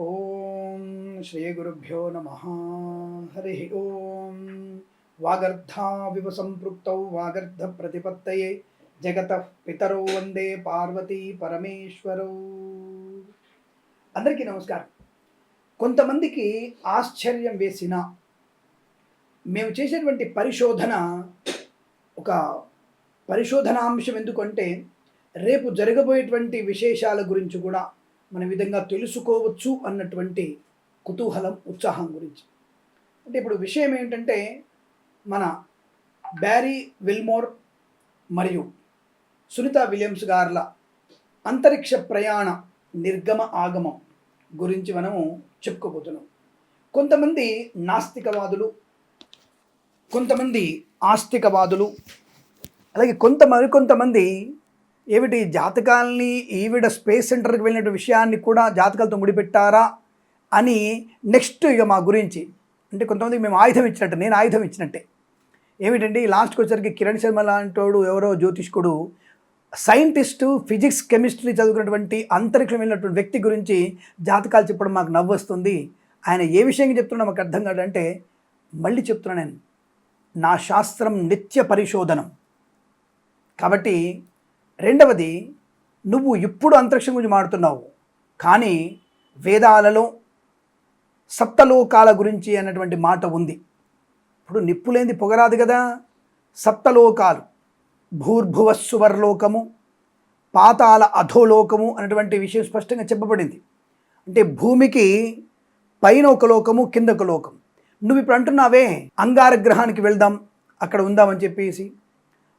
ఓం శ్రీ గురుభ్యో నమ. హరి ఓం. వాగర్ధావివ సంపృక్త వాగర్ధ ప్రతిపత్తయే జగత పితరో వందే పార్వతీ పరమేశ్వరౌ. అందరికీ నమస్కారం. కొంతమందికి ఆశ్చర్యం వేసిన మేము చేసేటువంటి పరిశోధన ఒక పరిశోధనాంశం ఎందుకంటే రేపు జరగబోయేటువంటి విశేషాల గురించి కూడా మన విధంగా తెలుసుకోవచ్చు అన్నటువంటి కుతూహలం ఉత్సాహం గురించి. అంటే ఇప్పుడు విషయం ఏంటంటే మన బ్యారీ విల్మోర్ మరియు సునీత విలియమ్స్ గార్ల అంతరిక్ష ప్రయాణ నిర్గమ ఆగమం గురించి మనము చెప్పుకోబోతున్నాం. కొంతమంది నాస్తికవాదులు కొంతమంది ఆస్తికవాదులు అలాగే కొంత మరికొంతమంది ఏమిటి? జాతకాలని ఈవిడ స్పేస్ సెంటర్కి వెళ్ళిన విషయాన్ని కూడా జాతకాలతో ముడిపెట్టారా అని నెక్స్ట్ ఇక మా గురించి అంటే కొంతమంది మేము ఆయుధం ఇచ్చినట్టు నేను ఆయుధం ఇచ్చినట్టే. ఏమిటంటే లాస్ట్కి వచ్చరికి కిరణ్ శర్మ లాంటోడు ఎవరో జ్యోతిష్కుడు సైంటిస్టు ఫిజిక్స్ కెమిస్ట్రీ చదువుకున్నటువంటి అంతరిక్షం వెళ్ళినటువంటి వ్యక్తి గురించి జాతకాలు చెప్పడం మాకు నవ్వు వస్తుంది ఆయన ఏ విషయంగా చెప్తున్నా మాకు అర్థం కాదంటే మళ్ళీ చెప్తున్నా నేను నా శాస్త్రం నిత్య పరిశోధనం. కాబట్టి రెండవది నువ్వు ఇప్పుడు అంతరిక్షం గురించి మాడుతున్నావు కానీ వేదాలలో సప్తలోకాల గురించి అన్నటువంటి మాట ఉంది. ఇప్పుడు నిప్పులేంది పొగరాదు కదా. సప్తలోకాలు భూర్భువస్సువర్లోకము పాతాల అధోలోకము అనేటువంటి విషయం స్పష్టంగా చెప్పబడింది. అంటే భూమికి పైన ఒక లోకము కింద ఒక లోకం. నువ్వు ఇప్పుడు అంటున్నావే అంగార గ్రహానికి వెళ్దాం అక్కడ ఉందామని చెప్పేసి.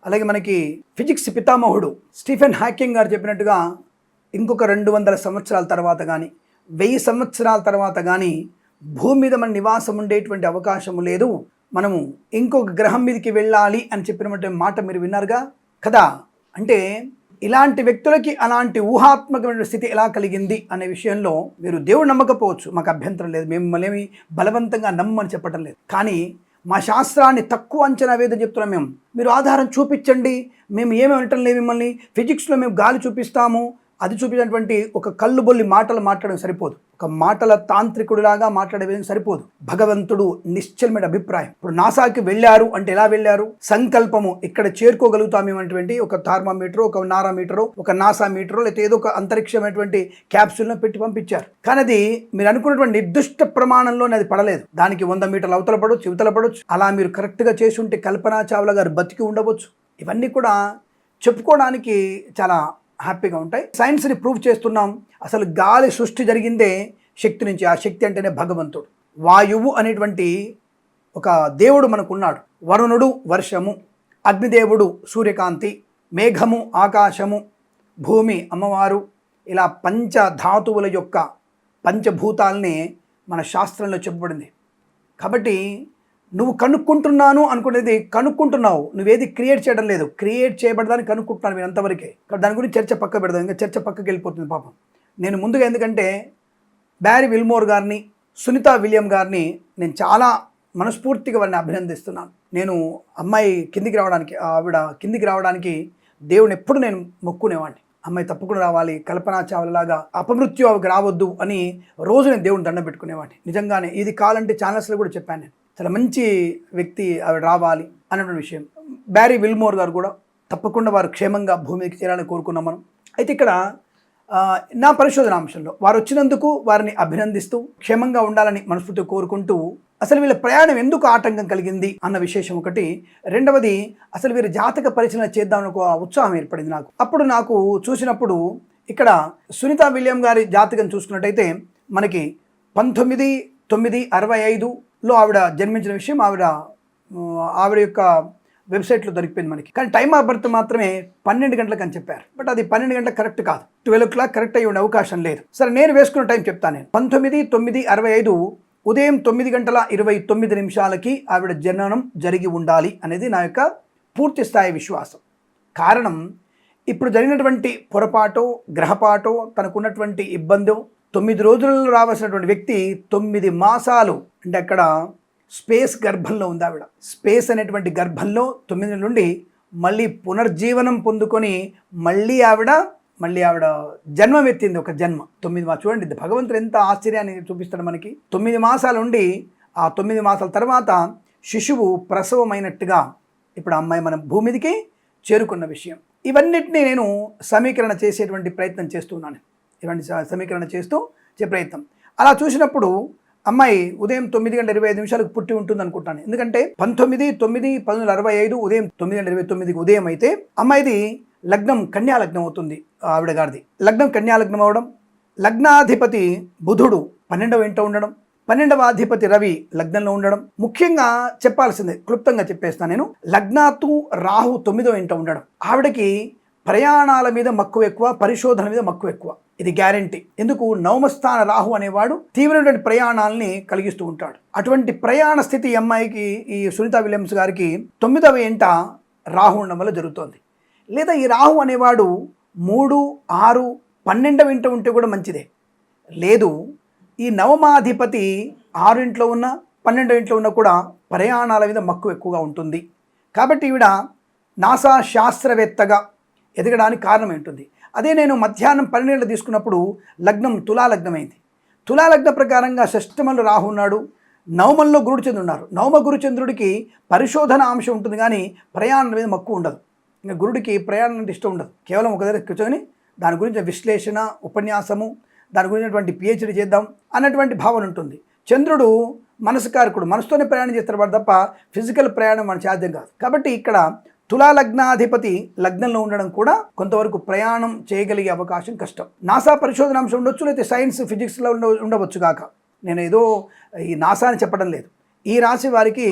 అలాగే మనకి ఫిజిక్స్ పితామహుడు స్టీఫెన్ హాకింగ్ గారు చెప్పినట్టుగా ఇంకొక రెండు వందల సంవత్సరాల తర్వాత కానీ వెయ్యి సంవత్సరాల తర్వాత కానీ భూమి మీద మన నివాసం ఉండేటువంటి అవకాశము లేదు. మనము ఇంకొక గ్రహం మీదకి వెళ్ళాలి అని చెప్పినటువంటి మాట మీరు విన్నారుగా? కదా? అంటే ఇలాంటి వ్యక్తులకి అలాంటి ఊహాత్మకమైన స్థితి ఎలా కలిగింది అనే విషయంలో మీరు దేవుడు నమ్మకపోవచ్చు. మాకు అభ్యంతరం లేదు. మేము మళ్ళీ బలవంతంగా నమ్మని చెప్పటం లేదు. కానీ మా శాస్త్రాన్ని తక్కువ అంచనా వేదని చెప్తున్నాం మేము. మీరు ఆధారం చూపించండి. మేము ఏమేమి వినటం లేదు మిమ్మల్ని. ఫిజిక్స్లో మేము గాలి చూపిస్తాము. అది చూపించినటువంటి ఒక కళ్ళు బొల్లి మాటలు మాట్లాడడం సరిపోదు. ఒక మాటల తాంత్రికుడిలాగా మాట్లాడడం సరిపోదు. భగవంతుడు నిశ్చలమైన అభిప్రాయం. ఇప్పుడు నాసాకి వెళ్ళారు అంటే ఎలా వెళ్ళారు? సంకల్పము ఇక్కడ చేరుకోగలుగుతామేమటువంటి ఒక థార్మామీటర్ ఒక నారామీటరు ఒక నాసా మీటరు లేకపోతే ఏదో ఒక అంతరిక్షమైనటువంటి క్యాప్సూల్ను పెట్టి పంపించారు. కానీ అది మీరు అనుకున్నటువంటి నిర్దిష్ట ప్రమాణంలోనే అది పడలేదు. దానికి వంద మీటర్లు అవతల పడవచ్చు ఇవతల పడవచ్చు అలా మీరు కరెక్ట్గా చేసి ఉంటే కల్పనా చావ్లా గారు బతికి ఉండవచ్చు. ఇవన్నీ కూడా చెప్పుకోవడానికి చాలా హ్యాపీగా ఉంటాయి. సైన్స్ని ప్రూవ్ చేస్తున్నాం. అసలు గాలి సృష్టి జరిగిందే శక్తి నుంచి. ఆ శక్తి అంటేనే భగవంతుడు. వాయువు అనేటువంటి ఒక దేవుడు మనకున్నాడు. వరుణుడు వర్షము అగ్నిదేవుడు సూర్యకాంతి మేఘము ఆకాశము భూమి అమ్మవారు. ఇలా పంచధాతువుల యొక్క పంచభూతాలని మన శాస్త్రంలో చెప్పబడింది. కాబట్టి నువ్వు కనుక్కుంటున్నాను అనుకునేది కనుక్కుంటున్నావు. నువ్వేది క్రియేట్ చేయడం లేదు. క్రియేట్ చేయబడదాన్ని కనుక్కుంటున్నాను నేను అంతవరకే. దాని గురించి చర్చ పక్క పెడదాం. ఇంకా చర్చ పక్కకి వెళ్ళిపోతుంది పాపం. నేను ముందుగా ఎందుకంటే బ్యారీ విల్మోర్ గారిని సునీత విలియం గారిని నేను చాలా మనస్ఫూర్తిగా వారిని అభినందిస్తున్నాను. నేను అమ్మాయి కిందికి రావడానికి ఆవిడ కిందికి రావడానికి దేవుని ఎప్పుడు నేను మొక్కునేవాడిని. అమ్మాయి తప్పకుండా రావాలి కల్పనా చావలలాగా అపమృత్యు ఆవికి రావద్దు అని రోజు నేను దేవుని దండం పెట్టుకునేవాడిని. నిజంగానే ఇది కావాలంటే ఛానల్స్లో కూడా చెప్పాను నేను. చాలా మంచి వ్యక్తి ఆవిడ రావాలి అన్నటువంటి విషయం. బ్యారీ విల్మోర్ గారు కూడా తప్పకుండా వారు క్షేమంగా భూమికి చేరాలని కోరుకున్నాం మనం. అయితే ఇక్కడ నా పరిశోధన అంశంలో వారు వచ్చినందుకు వారిని అభినందిస్తూ క్షేమంగా ఉండాలని మనస్ఫూర్తి కోరుకుంటూ అసలు వీళ్ళ ప్రయాణం ఎందుకు ఆటంకం కలిగింది అన్న విశేషం ఒకటి. రెండవది అసలు వీరి జాతక పరిశీలన చేద్దామని ఒక ఉత్సాహం ఏర్పడింది నాకు. అప్పుడు నాకు చూసినప్పుడు ఇక్కడ సునీత విలియం గారి జాతకం చూసుకున్నట్టయితే మనకి పంతొమ్మిది తొమ్మిది అరవై ఐదు లో ఆవిడ జన్మించిన విషయం ఆవిడ ఆవిడ యొక్క వెబ్సైట్లో దొరికిపోయింది మనకి. కానీ టైమ్ ఆఫ్ బర్త్ మాత్రమే పన్నెండు గంటలకు అని చెప్పారు. బట్ అది పన్నెండు గంటలకు కరెక్ట్ కాదు. ట్వెల్వ్ ఓ క్లాక్ కరెక్ట్ అయ్యే ఉండే అవకాశం లేదు. సరే నేను వేసుకున్న టైం చెప్తాను నేను. పంతొమ్మిది తొమ్మిది అరవై ఐదు ఉదయం తొమ్మిది గంటల ఇరవై తొమ్మిది నిమిషాలకి ఆవిడ జననం జరిగి ఉండాలి అనేది నా యొక్క పూర్తి స్థాయి విశ్వాసం. కారణం ఇప్పుడు జరిగినటువంటి పొరపాటో గ్రహపాటో తనకున్నటువంటి ఇబ్బందో తొమ్మిది రోజులలో రావాల్సినటువంటి వ్యక్తి తొమ్మిది మాసాలు అంటే అక్కడ స్పేస్ గర్భంలో ఉంది ఆవిడ. స్పేస్ అనేటువంటి గర్భంలో తొమ్మిది నుండి మళ్ళీ పునర్జీవనం పొందుకొని మళ్ళీ ఆవిడ మళ్ళీ ఆవిడ జన్మం ఎత్తింది ఒక జన్మ. తొమ్మిది మా చూడండి భగవంతుడు ఎంత ఆశ్చర్యాన్ని చూపిస్తాడు మనకి. తొమ్మిది మాసాలు ఉండి ఆ తొమ్మిది మాసాల తర్వాత శిశువు ప్రసవమైనట్టుగా ఇప్పుడు అమ్మాయి మన భూమిదికి చేరుకున్న విషయం. ఇవన్నిటిని నేను సమీకరణ చేసేటువంటి ప్రయత్నం చేస్తున్నాను. ఇలాంటి సమీకరణ చేస్తూ చే ప్రయత్నం. అలా చూసినప్పుడు అమ్మాయి ఉదయం తొమ్మిది గంటల ఇరవై ఐదు నిమిషాలకు పుట్టి ఉంటుంది అనుకుంటాను ఎందుకంటే పంతొమ్మిది తొమ్మిది పంతొమ్మిది అరవై ఐదు ఉదయం తొమ్మిది గంటల ఇరవై తొమ్మిదికి ఉదయం అయితే అమ్మాయిది లగ్నం కన్యా లగ్నం అవుతుంది ఆవిడ గారిది. లగ్నం కన్యా లగ్నం అవడం లగ్నాధిపతి బుధుడు పన్నెండవ ఇంట ఉండడం పన్నెండవ అధిపతి రవి లగ్నంలో ఉండడం ముఖ్యంగా చెప్పాల్సిందే క్లుప్తంగా చెప్పేస్తాను నేను లగ్నాతు రాహు తొమ్మిదవ ఇంట ఉండడం. ఆవిడకి ప్రయాణాల మీద మక్కువ ఎక్కువ పరిశోధన మీద మక్కువ ఎక్కువ. ఇది గ్యారంటీ ఎందుకు? నవమస్థాన రాహు అనేవాడు తీవ్రమైనటువంటి ప్రయాణాలని కలిగిస్తూ ఉంటాడు. అటువంటి ప్రయాణ స్థితి అమ్మాయికి ఈ సునీత విలియమ్స్ గారికి తొమ్మిదవ ఏంట రాహు ఉండడం వల్ల జరుగుతోంది. లేదా ఈ రాహు అనేవాడు మూడు ఆరు పన్నెండవ ఇంట ఉంటే కూడా మంచిదే. లేదు ఈ నవమాధిపతి ఆరింట్లో ఉన్న పన్నెండవ ఇంట్లో ఉన్న కూడా ప్రయాణాల మీద మక్కువ ఎక్కువగా ఉంటుంది. కాబట్టి ఈవిడ నాసా శాస్త్రవేత్తగా ఎదగడానికి కారణం ఏంటుంది అదే నేను మధ్యాహ్నం పన్నెండు తీసుకున్నప్పుడు లగ్నం తులాలగ్నమైంది. తులాలగ్న ప్రకారంగా షష్టమంలో రాహు ఉన్నాడు. నవమంలో గురుచంద్రుడు ఉన్నారు. నవమ గురుచంద్రుడికి పరిశోధన అంశం ఉంటుంది కానీ ప్రయాణం మీద మక్కువ ఉండదు. ఇంకా గురుడికి ప్రయాణం అంటే ఇష్టం ఉండదు. కేవలం ఒక దగ్గర కూర్చొని దాని గురించి విశ్లేషణ ఉపన్యాసము దాని గురించినటువంటి పిహెచ్డి చేద్దాం అన్నటువంటి భావన ఉంటుంది. చంద్రుడు మనసు కారకుడు. మనసుతోనే ప్రయాణం చేస్తారు వాడు తప్ప ఫిజికల్ ప్రయాణం మన సాధ్యం కాదు. కాబట్టి ఇక్కడ తులా లగ్నాధిపతి లగ్నంలో ఉండడం కూడా కొంతవరకు ప్రయాణం చేయగలిగే అవకాశం కష్టం. నాసా పరిశోధన అంశం ఉండొచ్చు లేకపోతే సైన్స్ ఫిజిక్స్లో ఉండ ఉండవచ్చు కాక. నేను ఏదో ఈ నాసా అని చెప్పడం లేదు. ఈ రాశి వారికి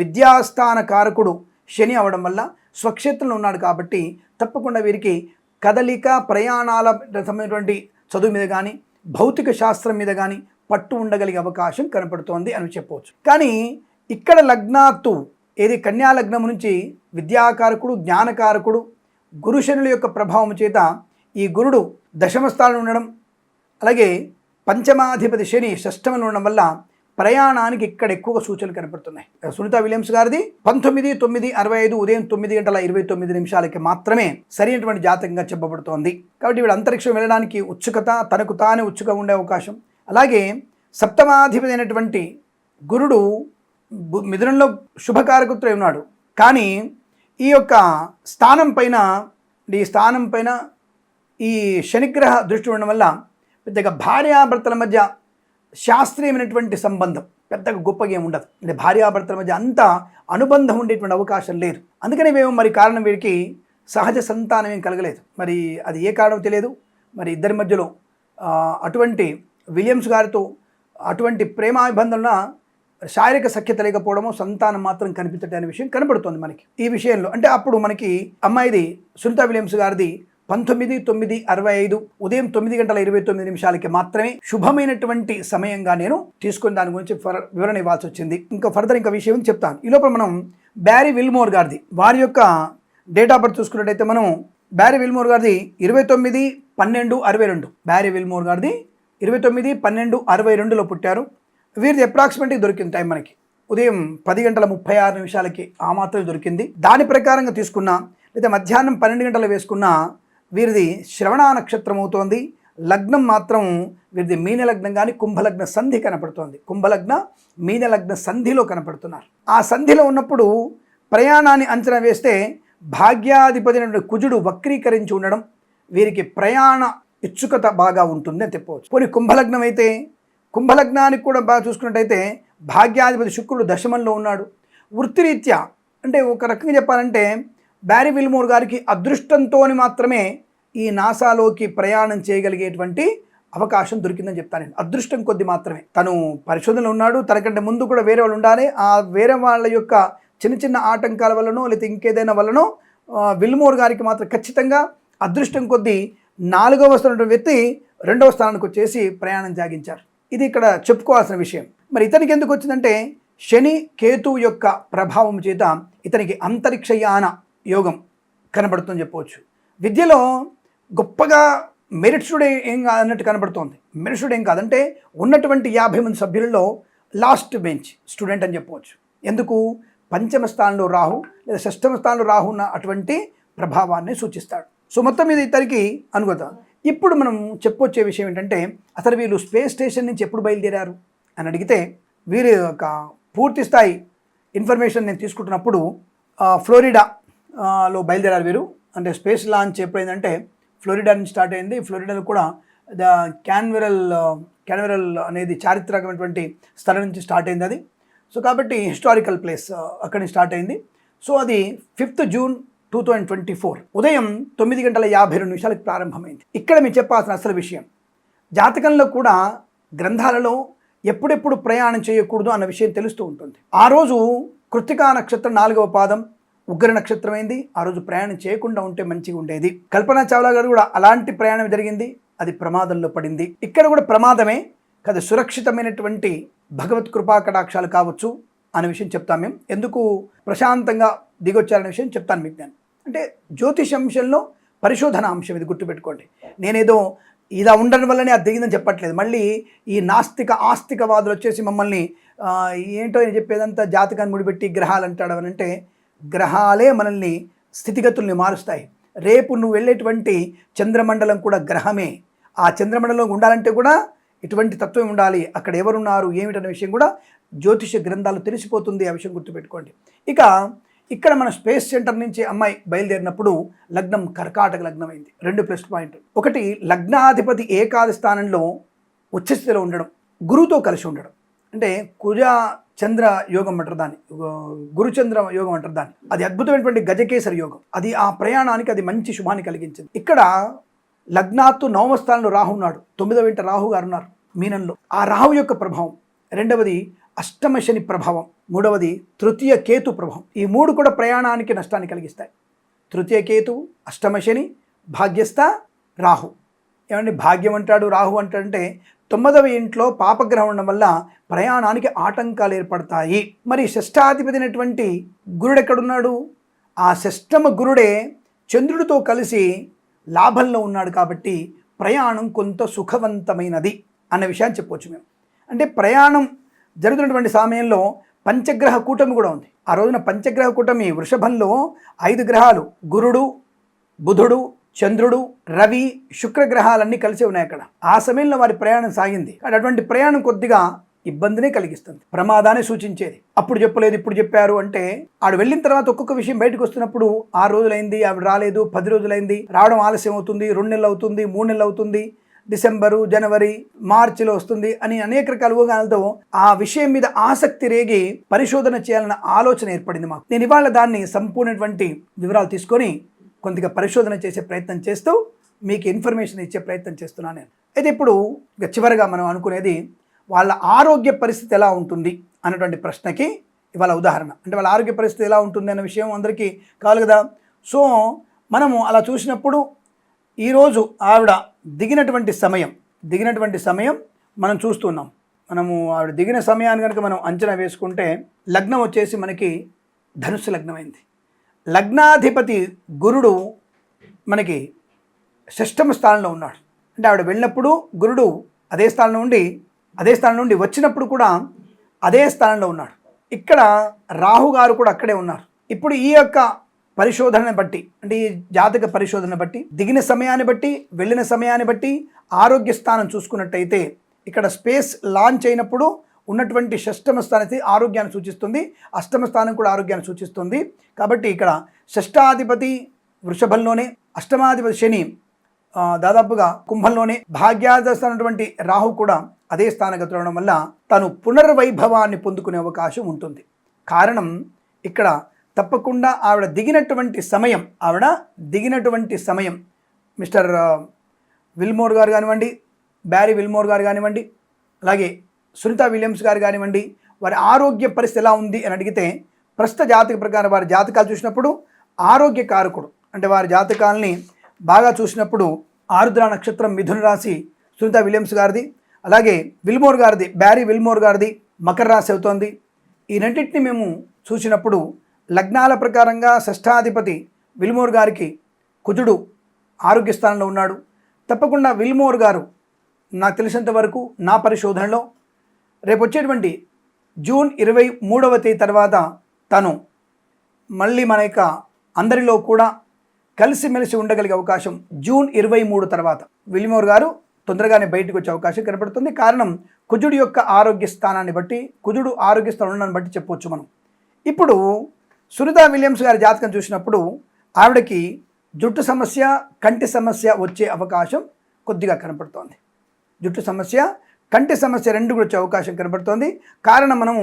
విద్యాస్థాన కారకుడు శని అవడం వల్ల స్వక్షేత్రంలో ఉన్నాడు కాబట్టి తప్పకుండా వీరికి కదలిక ప్రయాణాల సంబంధించినటువంటి చదువు మీద కానీ భౌతిక శాస్త్రం మీద కానీ పట్టు ఉండగలిగే అవకాశం కనపడుతోంది అని చెప్పవచ్చు. కానీ ఇక్కడ లగ్నాత్తు ఏది కన్యాలగ్నము నుంచి విద్యాకారకుడు జ్ఞానకారకుడు గురుశనుల యొక్క ప్రభావం చేత ఈ గురుడు దశమ స్థానంలో ఉండడం అలాగే పంచమాధిపతి శని షష్టమంలో ఉండడం వల్ల ప్రయాణానికి ఇక్కడ ఎక్కువగా సూచనలు కనపడుతున్నాయి. సునీత విలియమ్స్ గారిది పంతొమ్మిది తొమ్మిది అరవై ఐదు ఉదయం తొమ్మిది గంటల ఇరవై తొమ్మిది నిమిషాలకి మాత్రమే సరైనటువంటి జాతకంగా చెప్పబడుతోంది. కాబట్టి వీడు అంతరిక్షం వెళ్ళడానికి ఉత్సుకత తనకు తానే ఉత్సుక ఉండే అవకాశం. అలాగే సప్తమాధిపతి అయినటువంటి గురుడు మిథునంలో శుభకారకుత్వం ఉన్నాడు. కానీ ఈ యొక్క స్థానం పైన ఈ స్థానం పైన ఈ శనిగ్రహ దృష్టి ఉండడం వల్ల పెద్దగా భార్యాభర్తల మధ్య శాస్త్రీయమైనటువంటి సంబంధం పెద్దగా గొప్పగా ఏమి ఉండదు. అంటే భార్యాభర్తల మధ్య అంత అనుబంధం ఉండేటువంటి అవకాశం లేదు. అందుకని మేము మరి కారణం వీరికి సహజ సంతానం ఏం కలగలేదు. మరి అది ఏ కారణం తెలియదు. మరి ఇద్దరి మధ్యలో అటువంటి విలియమ్స్ గారితో అటువంటి ప్రేమాభిబంధన శారీరక సఖ్యత లేకపోవడము సంతానం మాత్రం కనిపించటం అనే విషయం కనబడుతుంది మనకి. ఈ విషయంలో అంటే అప్పుడు మనకి అమ్మాయిది సునీత విలియమ్స్ గారిది పంతొమ్మిది తొమ్మిది అరవై ఐదు ఉదయం తొమ్మిది గంటల ఇరవై తొమ్మిది నిమిషాలకి మాత్రమే శుభమైనటువంటి సమయంగా నేను తీసుకుని దాని గురించి వివరణ ఇవ్వాల్సి వచ్చింది. ఇంకా ఫర్దర్ ఇంకా విషయం చెప్తాను. ఈ లోపల మనం బ్యారీ విల్మోర్ గారిది వారి యొక్క డేట్ ఆఫ్ బర్త్ చూసుకున్నట్టయితే మనం బ్యారీ విల్మోర్ గారిది ఇరవై తొమ్మిది పన్నెండు అరవై రెండు. బ్యారీ విల్మోర్ గారిది ఇరవై తొమ్మిది పన్నెండు అరవై రెండులో పుట్టారు. వీరిది అప్రాక్సిమేట్గా దొరికింది టైం మనకి. ఉదయం పది గంటల ముప్పై ఆరు నిమిషాలకి ఆ మాత్రమే దొరికింది. దాని ప్రకారంగా తీసుకున్నా లేదా మధ్యాహ్నం పన్నెండు గంటలు వేసుకున్నా వీరిది శ్రవణ నక్షత్రం అవుతోంది. లగ్నం మాత్రం వీరిది మీనలగ్నం కానీ కుంభలగ్న సంధి కనపడుతోంది. కుంభలగ్న మీనలగ్న సంధిలో కనపడుతున్నారు. ఆ సంధిలో ఉన్నప్పుడు ప్రయాణాన్ని అంచనా వేస్తే భాగ్యాధిపతి కుజుడు వక్రీకరించి ఉండడం వీరికి ప్రయాణ ఇచ్చుకత బాగా ఉంటుంది అని చెప్పవచ్చు. పోనీ కుంభలగ్నం అయితే కుంభలగ్నానికి కూడా బాగా చూసుకున్నట్టయితే భాగ్యాధిపతి శుక్రుడు దశమంలో ఉన్నాడు. వృత్తిరీత్యా అంటే ఒక రకంగా చెప్పాలంటే బ్యారీ విల్మోర్ గారికి అదృష్టంతో మాత్రమే ఈ నాసాలోకి ప్రయాణం చేయగలిగేటువంటి అవకాశం దొరికిందని చెప్తాను నేను. అదృష్టం కొద్ది మాత్రమే. తను పరిశోధనలో ఉన్నాడు. తనకంటే ముందు కూడా వేరే వాళ్ళు ఉండాలి. ఆ వేరే వాళ్ళ యొక్క చిన్న చిన్న ఆటంకాల వల్లనో లేకపోతే ఇంకేదైనా వల్లనో విల్మోర్ గారికి మాత్రం ఖచ్చితంగా అదృష్టం కొద్దీ నాలుగవ స్థానం వ్యక్తి రెండవ స్థానానికి వచ్చేసి ప్రయాణం సాగించారు. ఇది ఇక్కడ చెప్పుకోవాల్సిన విషయం. మరి ఇతనికి ఎందుకు వచ్చిందంటే శని కేతు యొక్క ప్రభావం చేత ఇతనికి అంతరిక్షయాన యోగం కనబడుతుందని చెప్పవచ్చు. విద్యలో గొప్పగా మెరిట్స్డ్ ఏం కాదన్నట్టు కనబడుతోంది. మెరిట్స్డ్ ఏం కాదంటే ఉన్నటువంటి యాభై మంది సభ్యులలో లాస్ట్ బెంచ్ స్టూడెంట్ అని చెప్పవచ్చు. ఎందుకు? పంచమ స్థానంలో రాహు లేదా షష్టమ స్థానంలో రాహు ఉన్న అటువంటి ప్రభావాన్ని సూచిస్తాడు. సో మొత్తం మీద ఇతనికి అనుకోత ఇప్పుడు మనం చెప్పొచ్చే విషయం ఏంటంటే అసలు వీళ్ళు స్పేస్ స్టేషన్ నుంచి ఎప్పుడు బయలుదేరారు అని అడిగితే వీరి యొక్క పూర్తి స్థాయి ఇన్ఫర్మేషన్ నేను తీసుకుంటున్నప్పుడు ఫ్లోరిడా లో బయలుదేరారు వీరు. అంటే స్పేస్ లాంచ్ ఎప్పుడైందంటే ఫ్లోరిడా నుంచి స్టార్ట్ అయింది. ఫ్లోరిడాలో కూడా ద క్యాన్వెరల్ క్యాన్వెరల్ అనేది చారిత్రకమైనటువంటి స్థలం నుంచి స్టార్ట్ అయింది అది. సో కాబట్టి హిస్టారికల్ ప్లేస్ అక్కడి నుంచి స్టార్ట్ అయింది. సో అది fifth June two thousand twenty four. ఉదయం తొమ్మిది గంటల యాభై రెండు నిమిషాలకు ప్రారంభమైంది. ఇక్కడ మీరు చెప్పాల్సిన అసలు విషయం జాతకంలో కూడా గ్రంథాలలో ఎప్పుడెప్పుడు ప్రయాణం చేయకూడదు అన్న విషయం తెలుస్తూ ఉంటుంది. ఆ రోజు కృత్తికా నక్షత్రం నాలుగవ పాదం ఉగ్ర నక్షత్రం అయింది. ఆ రోజు ప్రయాణం చేయకుండా ఉంటే మంచిగా ఉండేది. కల్పనా చావ్లా గారు కూడా అలాంటి ప్రయాణం జరిగింది. అది ప్రమాదంలో పడింది. ఇక్కడ కూడా ప్రమాదమే కదా సురక్షితమైనటువంటి భగవత్ కృపా కటాక్షాలు కావచ్చు అనే విషయం చెప్తాను మేము. ఎందుకు ప్రశాంతంగా దిగొచ్చారనే విషయం చెప్తాను మీకు నేను. అంటే జ్యోతిష అంశంలో పరిశోధన అంశం ఇది గుర్తుపెట్టుకోండి. నేనేదో ఇలా ఉండడం వల్లనే అది దిగిందని చెప్పట్లేదు. మళ్ళీ ఈ నాస్తిక ఆస్తికవాదులు వచ్చేసి మమ్మల్ని ఏంటో అని చెప్పేదంతా జాతకాన్ని ముడిపెట్టి గ్రహాలు అంటాడు అని అంటే గ్రహాలే మనల్ని స్థితిగతుల్ని మారుస్తాయి. రేపు నువ్వు వెళ్ళేటువంటి చంద్రమండలం కూడా గ్రహమే. ఆ చంద్రమండలం ఉండాలంటే కూడా ఇటువంటి తత్వం ఉండాలి. అక్కడ ఎవరున్నారు ఏమిటనే విషయం కూడా జ్యోతిష గ్రంథాలు తెలిసిపోతుంది ఆ విషయం గుర్తుపెట్టుకోండి. ఇక ఇక్కడ మన స్పేస్ సెంటర్ నుంచి అమ్మాయి బయలుదేరినప్పుడు లగ్నం కర్కాటక లగ్నమైంది. రెండు ప్లస్ పాయింట్. ఒకటి లగ్నాధిపతి ఏకాది స్థానంలో ఉచ్చస్థితిలో ఉండడం గురువుతో కలిసి ఉండడం. అంటే కుజ చంద్ర యోగం అంటారు దాన్ని. గురుచంద్ర యోగం అంటారు దాన్ని. అది అద్భుతమైనటువంటి గజకేసరి యోగం. అది ఆ ప్రయాణానికి అది మంచి శుభాన్ని కలిగించింది. ఇక్కడ లగ్నాత్తు నవమ స్థానంలో రాహు ఉన్నాడు. తొమ్మిదవ ఇంట రాహు గారు ఉన్నారు మీనంలో. ఆ రాహు యొక్క ప్రభావం. రెండవది అష్టమ శని ప్రభావం మూడవది తృతీయ కేతు ప్రభావం. ఈ మూడు కూడా ప్రయాణానికి నష్టాన్ని కలిగిస్తాయి. తృతీయ కేతు అష్టమ శని భాగ్యస్థ రాహు. ఏమంటే భాగ్యం అంటాడు రాహు అంటాడంటే తొమ్మిదవ ఇంట్లో పాపగ్రహం ఉండడం వల్ల ప్రయాణానికి ఆటంకాలు ఏర్పడతాయి. మరి షష్టాధిపతి అయినటువంటి గురుడు ఎక్కడున్నాడు? ఆ షష్టమ గురుడే చంద్రుడితో కలిసి లాభంలో ఉన్నాడు కాబట్టి ప్రయాణం కొంత సుఖవంతమైనది అన్న విషయాన్ని చెప్పవచ్చు మేము. అంటే ప్రయాణం జరుగుతున్నటువంటి సమయంలో పంచగ్రహ కూటమి కూడా ఉంది. ఆ రోజున పంచగ్రహ కూటమి వృషభంలో ఐదు గ్రహాలు గురుడు బుధుడు చంద్రుడు రవి శుక్రగ్రహాలన్నీ కలిసి ఉన్నాయి అక్కడ. ఆ సమయంలో వారి ప్రయాణం సాగింది. అటువంటి ప్రయాణం కొద్దిగా ఇబ్బందినే కలిగిస్తుంది. ప్రమాదాన్ని సూచించేది. అప్పుడు చెప్పలేదు ఇప్పుడు చెప్పారు అంటే ఆడు వెళ్ళిన తర్వాత ఒక్కొక్క విషయం బయటకు వస్తున్నప్పుడు ఆరు రోజులైంది ఆవిడ రాలేదు పది రోజులైంది రావడం ఆలస్యం అవుతుంది రెండు నెలలు అవుతుంది మూడు నెలలు అవుతుంది డిసెంబరు జనవరి మార్చిలో వస్తుంది అని అనేక రకాల ఊహాలతో ఆ విషయం మీద ఆసక్తి రేగి పరిశోధన చేయాలన్న ఆలోచన ఏర్పడింది మాకు. నేను ఇవాళ దాన్ని సంపూర్ణటువంటి వివరాలు తీసుకొని కొద్దిగా పరిశోధన చేసే ప్రయత్నం చేస్తూ మీకు ఇన్ఫర్మేషన్ ఇచ్చే ప్రయత్నం చేస్తున్నాను నేను. అయితే ఇప్పుడు చివరిగా మనం అనుకునేది వాళ్ళ ఆరోగ్య పరిస్థితి ఎలా ఉంటుంది అన్నటువంటి ప్రశ్నకి ఇవాళ ఉదాహరణ. అంటే వాళ్ళ ఆరోగ్య పరిస్థితి ఎలా ఉంటుంది అన్న విషయం అందరికీ కావాలి కదా. సో మనము అలా చూసినప్పుడు ఈరోజు ఆవిడ దిగినటువంటి సమయం దిగినటువంటి సమయం మనం చూస్తున్నాం. మనము ఆవిడ దిగిన సమయాన్ని కనుక మనం అంచనా వేసుకుంటే లగ్నం వచ్చేసి మనకి ధనుస్సు లగ్నమైంది. లగ్నాధిపతి గురుడు మనకి షష్టమ స్థానంలో ఉన్నాడు. అంటే ఆవిడ వెళ్ళినప్పుడు గురుడు అదే స్థానంలో ఉండి అదే స్థానం నుండి వచ్చినప్పుడు కూడా అదే స్థానంలో ఉన్నాడు. ఇక్కడ రాహుగారు కూడా అక్కడే ఉన్నారు. ఇప్పుడు ఈ యొక్క పరిశోధనని బట్టి అంటే ఈ జాతక పరిశోధన బట్టి దిగిన సమయాన్ని బట్టి వెళ్ళిన సమయాన్ని బట్టి ఆరోగ్య స్థానం చూసుకున్నట్టయితే ఇక్కడ స్పేస్ లాంచ్ అయినప్పుడు ఉన్నటువంటి షష్టమ స్థానం ఆరోగ్యాన్ని సూచిస్తుంది అష్టమ స్థానం కూడా ఆరోగ్యాన్ని సూచిస్తుంది. కాబట్టి ఇక్కడ షష్టాధిపతి వృషభంలోనే అష్టమాధిపతి శని దాదాపుగా కుంభంలోనే భాగ్యాదస్తున్నటువంటి రాహు కూడా అదే స్థానగతులు ఉండడం వల్ల తను పునర్వైభవాన్ని పొందుకునే అవకాశం ఉంటుంది. కారణం ఇక్కడ తప్పకుండా ఆవిడ దిగినటువంటి సమయం ఆవిడ దిగినటువంటి సమయం. మిస్టర్ విల్మోర్ గారు కానివ్వండి బ్యారీ విల్మోర్ గారు కానివ్వండి అలాగే సునీత విలియమ్స్ గారు కానివ్వండి వారి ఆరోగ్య పరిస్థితి ఎలా ఉంది అని అడిగితే ప్రస్తుత జాతక ప్రకారం వారి జాతకాలు చూసినప్పుడు ఆరోగ్య కారకుడు అంటే వారి జాతకాలని బాగా చూసినప్పుడు ఆరుద్ర నక్షత్రం మిథున రాశి సునీత విలియమ్స్ గారిది అలాగే విల్మోర్ గారిది బ్యారీ విల్మోర్ గారిది మకర రాశి అవుతోంది. ఈ రెండింటిని మేము చూసినప్పుడు లగ్నాల ప్రకారంగా షష్ఠాధిపతి విల్మోర్ గారికి కుజుడు ఆరోగ్య స్థానంలో ఉన్నాడు. తప్పకుండా విల్మోర్ గారు నాకు తెలిసినంత వరకు నా పరిశోధనలో రేపు వచ్చేటువంటి జూన్ ఇరవై మూడవ తేదీ తర్వాత తను మళ్ళీ మన యొక్క అందరిలో కూడా కలిసిమెలిసి ఉండగలిగే అవకాశం జూన్ ఇరవై మూడు తర్వాత. విలిమోర్ గారు తొందరగానే బయటకు వచ్చే అవకాశం కనబడుతుంది కారణం కుజుడు యొక్క ఆరోగ్య స్థానాన్ని బట్టి కుజుడు ఆరోగ్య స్థానాన్ని బట్టి చెప్పొచ్చు మనం. ఇప్పుడు సునీత విలియమ్స్ గారి జాతకం చూసినప్పుడు ఆవిడకి జుట్టు సమస్య కంటి సమస్య వచ్చే అవకాశం కొద్దిగా కనపడుతోంది. జుట్టు సమస్య కంటి సమస్య రెండు కూడా వచ్చే అవకాశం కనబడుతోంది కారణం మనము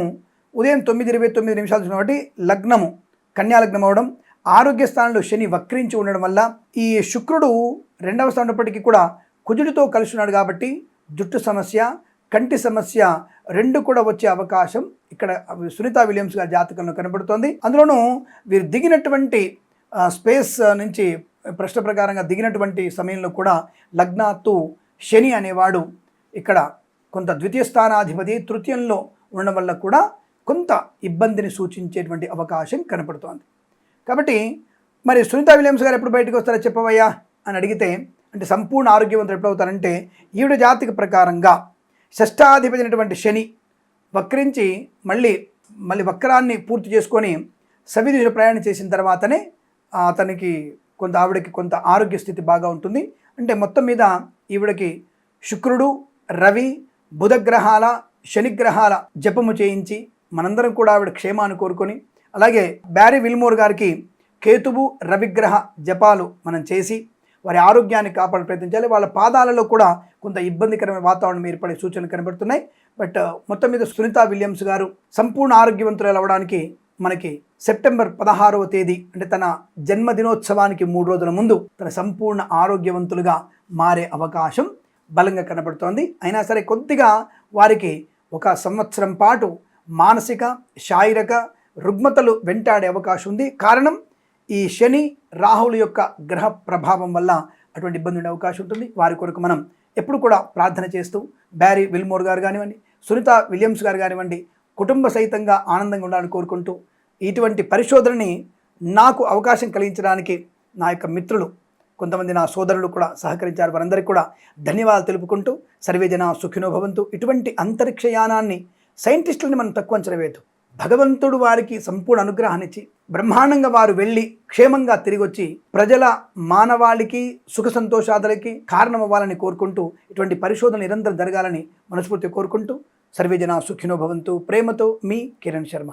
ఉదయం తొమ్మిది ఇరవై తొమ్మిది నిమిషాలు చూసినటువంటి లగ్నము కన్యాలగ్నం అవడం ఆరోగ్య స్థానంలో శని వక్రించి ఉండడం వల్ల ఈ శుక్రుడు రెండవ స్థానం ఉన్నప్పటికీ కూడా కుజుడితో కలిసి ఉన్నాడు కాబట్టి జుట్టు సమస్య కంటి సమస్య రెండు కూడా వచ్చే అవకాశం ఇక్కడ సునీత విలియమ్స్ గారి జాతకంలో కనబడుతోంది. అందులోనూ వీరు దిగినటువంటి స్పేస్ నుంచి ప్రశ్న ప్రకారంగా దిగినటువంటి సమయంలో కూడా లగ్నాత్తు శని అనేవాడు ఇక్కడ కొంత ద్వితీయ స్థానాధిపతి తృతీయంలో ఉండడం వల్ల కూడా కొంత ఇబ్బందిని సూచించేటువంటి అవకాశం కనపడుతోంది. కాబట్టి మరి సునీత విలియమ్స్ గారు ఎప్పుడు బయటకు వస్తారో చెప్పవయ్యా అని అడిగితే అంటే సంపూర్ణ ఆరోగ్యవంతులు ఎప్పుడవుతారంటే ఈవిడ జాతిక ప్రకారంగా షష్టాధిపతి అయినటువంటి శని వక్రించి మళ్ళీ మళ్ళీ వక్రాన్ని పూర్తి చేసుకొని సవిదిశ ప్రయాణం చేసిన తర్వాతనే అతనికి కొంత ఆవిడకి కొంత ఆరోగ్య స్థితి బాగా ఉంటుంది. అంటే మొత్తం మీద ఈవిడకి శుక్రుడు రవి బుధగ్రహాల శనిగ్రహాల జపము చేయించి మనందరం కూడా ఆవిడ క్షేమాన్ని కోరుకొని అలాగే బ్యారీ విల్మోర్ గారికి కేతువు రవిగ్రహ జపాలు మనం చేసి వారి ఆరోగ్యాన్ని కాపాడే ప్రయత్నించాలి వాళ్ళ పాదాలలో కూడా కొంత ఇబ్బందికరమైన వాతావరణం ఏర్పడే సూచనలు కనబడుతున్నాయి. బట్ uh, మొత్తం మీద సునీత విలియమ్స్ గారు సంపూర్ణ ఆరోగ్యవంతులు అవ్వడానికి మనకి సెప్టెంబర్ పదహారవ తేదీ అంటే తన జన్మదినోత్సవానికి మూడు రోజుల ముందు తన సంపూర్ణ ఆరోగ్యవంతులుగా మారే అవకాశం బలంగా కనబడుతోంది. అయినా సరే కొద్దిగా వారికి ఒక సంవత్సరం పాటు మానసిక శారీరక రుగ్మతలు వెంటాడే అవకాశం ఉంది. కారణం ఈ శని రాహుల యొక్క గ్రహ ప్రభావం వల్ల అటువంటి ఇబ్బంది ఉండే అవకాశం ఉంటుంది. వారి కొరకు మనం ఎప్పుడు కూడా ప్రార్థన చేస్తూ బ్యారీ విల్మోర్ గారు కానివ్వండి సునీత విలియమ్స్ గారు కానివ్వండి కుటుంబ సహితంగా ఆనందంగా ఉండాలని కోరుకుంటూ ఇటువంటి పరిశోధనని నాకు అవకాశం కలిగించడానికి నా యొక్క మిత్రులు కొంతమంది నా సోదరులు కూడా సహకరించారు. వారందరికీ కూడా ధన్యవాదాలు తెలుపుకుంటూ సర్వేజన సుఖినో భవంతు. ఇటువంటి అంతరిక్షయానాన్ని సైంటిస్టులని మనం తక్కువ అంచనా వేయద్దు. భగవంతుడు వారికి సంపూర్ణ అనుగ్రహాన్నిచ్చి బ్రహ్మాండంగా వారు వెళ్ళి క్షేమంగా తిరిగి వచ్చి ప్రజల మానవాళికి సుఖ సంతోషాదులకి కారణమవ్వాలని కోరుకుంటూ ఇటువంటి పరిశోధన నిరంతరం జరగాలని మనస్ఫూర్తి కోరుకుంటూ సర్వేజన సుఖినో భవంతు. ప్రేమతో మీ కిరణ్ శర్మ.